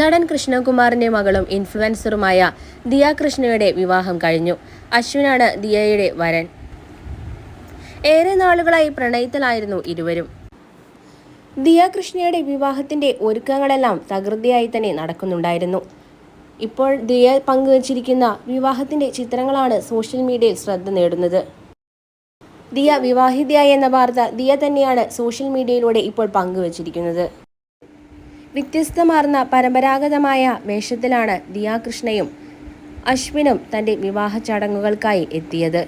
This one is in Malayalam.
നടൻ കൃഷ്ണകുമാറിന്റെ മകളും ഇൻഫ്ലുവൻസറുമായ ദിയ കൃഷ്ണയുടെ വിവാഹം കഴിഞ്ഞു. അശ്വിനാണ് ദിയയുടെ വരൻ. ഏറെ നാളുകളായി പ്രണയത്തിലായിരുന്നു ഇരുവരും. ദിയ കൃഷ്ണയുടെ വിവാഹത്തിന്റെ ഒരുക്കങ്ങളെല്ലാം തകൃതിയായി തന്നെ നടക്കുന്നുണ്ടായിരുന്നു. ഇപ്പോൾ ദിയ പങ്കുവച്ചിരിക്കുന്ന വിവാഹത്തിന്റെ ചിത്രങ്ങളാണ് സോഷ്യൽ മീഡിയയിൽ ശ്രദ്ധ നേടുന്നത്. ദിയ വിവാഹിതയായി എന്ന വാർത്ത ദിയ തന്നെയാണ് സോഷ്യൽ മീഡിയയിലൂടെ ഇപ്പോൾ പങ്കുവച്ചിരിക്കുന്നത്. വ്യത്യസ്തമാർന്ന പരമ്പരാഗതമായ വേഷത്തിലാണ് ദിയാകൃഷ്ണയും അശ്വിനും തന്റെ വിവാഹ ചടങ്ങുകൾക്കായി എത്തിയത്.